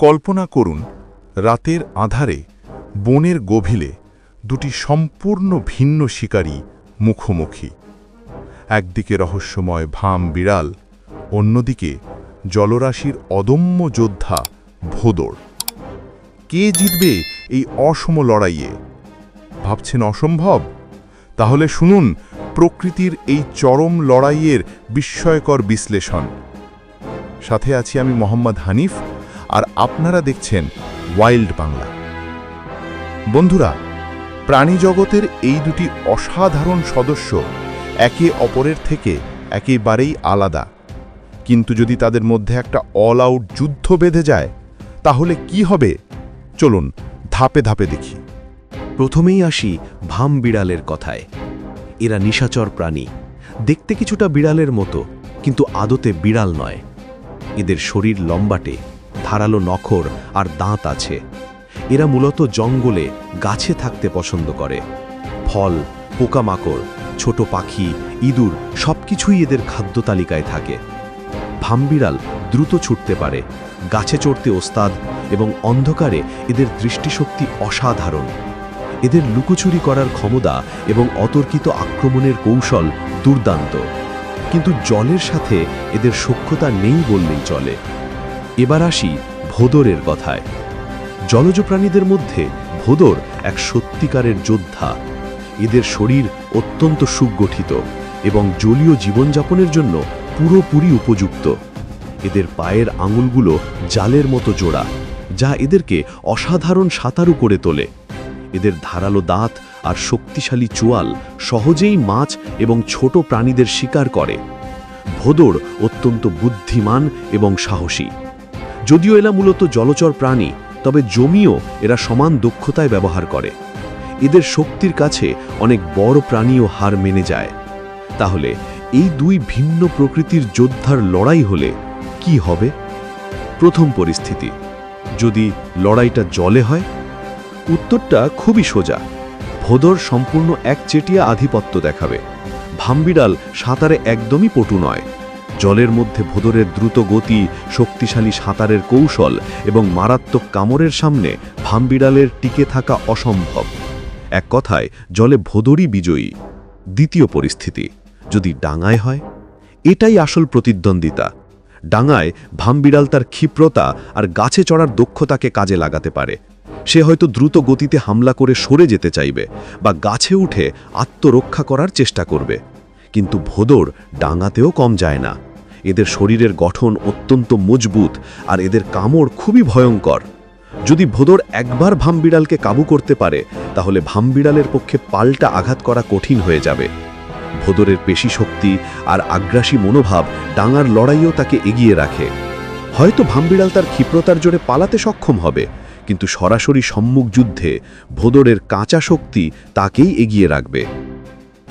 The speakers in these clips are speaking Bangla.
কল্পনা করুন, রাতের আধারে বনের গভীরে দুটি সম্পূর্ণ ভিন্ন শিকারী মুখোমুখি। একদিকে রহস্যময় ভাম বিড়াল, অন্যদিকে জলরাশির অদম্য যোদ্ধা ভোদড় কে জিতবে এই অসম লড়াইয়ে? ভাবছেন অসম্ভব? তাহলে শুনুন, প্রকৃতির এই চরম লড়াইয়ের বিস্ময়কর বিশ্লেষণ। সাথে আছি আমি মোহাম্মদ হানিফ আর আপনারা দেখছেন ওয়াইল্ড বাংলা। বন্ধুরা, প্রাণী জগতের এই দুটি অসাধারণ সদস্য একে অপরের থেকে একেবারেই আলাদা। কিন্তু যদি তাদের মধ্যে একটা অল আউট যুদ্ধ বেঁধে যায়, তাহলে কি হবে? চলুন ধাপে ধাপে দেখি। প্রথমেই আসি ভাম বিড়ালের কথায়। এরা নিশাচর প্রাণী। দেখতে কিছুটা বিড়ালের মতো, কিন্তু আদতে বিড়াল নয়। এদের শরীর লম্বাটে ধারালো নখর আর দাঁত আছে। এরা মূলত জঙ্গলে গাছে থাকতে পছন্দ করে। ফল, পোকামাকড়, ছোট পাখি, ইঁদুর সবকিছুই এদের খাদ্য তালিকায় থাকে। ভামবিড়াল দ্রুত ছুটতে পারে, গাছে চড়তে ওস্তাদ এবং অন্ধকারে এদের দৃষ্টিশক্তি অসাধারণ। এদের লুকোচুরি করার ক্ষমতা এবং অতর্কিত আক্রমণের কৌশল দুর্দান্ত। কিন্তু জলের সাথে এদের সক্ষতা নেই বললেই চলে। এবার আসি ভোদরের কথায়। জলজ প্রাণীদের মধ্যে ভোদর এক সত্যিকারের যোদ্ধা। এদের শরীর অত্যন্ত সুগঠিত এবং জলীয় জীবনযাপনের জন্য পুরোপুরি উপযুক্ত। এদের পায়ের আঙুলগুলো জালের মতো জোড়া, যা এদেরকে অসাধারণ সাঁতারু করে তোলে। এদের ধারালো দাঁত আর শক্তিশালী চোয়াল সহজেই মাছ এবং ছোট প্রাণীদের শিকার করে। ভোদর অত্যন্ত বুদ্ধিমান এবং সাহসী। যদিও এরা মূলত জলচর প্রাণী, তবে জমিও এরা সমান দক্ষতায় ব্যবহার করে। এদের শক্তির কাছে অনেক বড় প্রাণীও হার মেনে যায়। তাহলে এই দুই ভিন্ন প্রকৃতির যোদ্ধার লড়াই হলে কি হবে? প্রথম পরিস্থিতি, যদি লড়াইটা জলে হয়? উত্তরটা খুবই সোজা। ভোদর সম্পূর্ণ একচেটিয়া আধিপত্য দেখাবে। ভাম্বিড়াল সাঁতারে একদমই পটু নয়। জলের মধ্যে ভোদরের দ্রুত গতি, শক্তিশালী সাঁতারের কৌশল এবং মারাত্মক কামড়ের সামনে ভাম্বিড়ালের টিকে থাকা অসম্ভব। এক কথায়, জলে ভোদরই বিজয়ী। দ্বিতীয় পরিস্থিতি, যদি ডাঙায় হয়? এটাই আসল প্রতিদ্বন্দ্বিতা। ডাঙায় ভামবিড়াল তার ক্ষিপ্রতা আর গাছে চড়ার দক্ষতাকে কাজে লাগাতে পারে। সে হয়তো দ্রুত গতিতে হামলা করে সরে যেতে চাইবে বা গাছে উঠে আত্মরক্ষা করার চেষ্টা করবে। কিন্তু ভোদর ডাঙাতেও কম যায় না। এদের শরীরের গঠন অত্যন্ত মজবুত আর এদের কামড় খুবই ভয়ঙ্কর। যদি ভোদর একবার ভামবিড়ালকে কাবু করতে পারে, তাহলে ভামবিড়ালের পক্ষে পাল্টা আঘাত করা কঠিন হয়ে যাবে। ভোদরের পেশি শক্তি আর আগ্রাসী মনোভাব ডাঙার লড়াইও তাকে এগিয়ে রাখে। হয়তো ভামবিড়াল তার ক্ষিপ্রতার জোরে পালাতে সক্ষম হবে, কিন্তু সরাসরি সম্মুখ যুদ্ধে ভোদরের কাঁচা শক্তি তাকেই এগিয়ে রাখবে।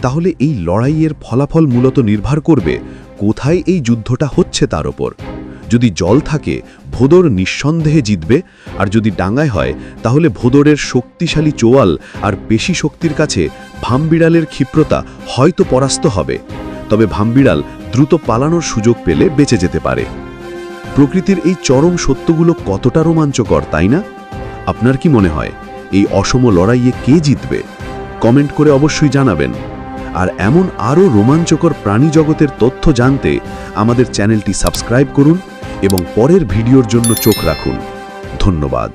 তাহলে এই লড়াইয়ের ফলাফল মূলত নির্ভর করবে কোথায় এই যুদ্ধটা হচ্ছে তার ওপর? যদি জল থাকে, ভোদর নিঃসন্দেহে জিতবে, আর যদি ডাঙায় হয়, তাহলে ভোদরের শক্তিশালী চোয়াল আর পেশি শক্তির কাছে ভামবিড়ালের ক্ষিপ্রতা হয়তো পরাস্ত হবে। তবে ভামবিড়াল দ্রুত পালানোর সুযোগ পেলে বেঁচে যেতে পারে। প্রকৃতির এই চরম সত্যগুলো কতটা রোমাঞ্চকর, তাই না? আপনার কি মনে হয়, এই অসম লড়াইয়ে কে জিতবে? কমেন্ট করে অবশ্যই জানাবেন। আর এমন আরও রোমাঞ্চকর প্রাণী জগতের তথ্য জানতে আমাদের চ্যানেলটি সাবস্ক্রাইব করুন এবং পরের ভিডিওর জন্য চোখ রাখুন। ধন্যবাদ।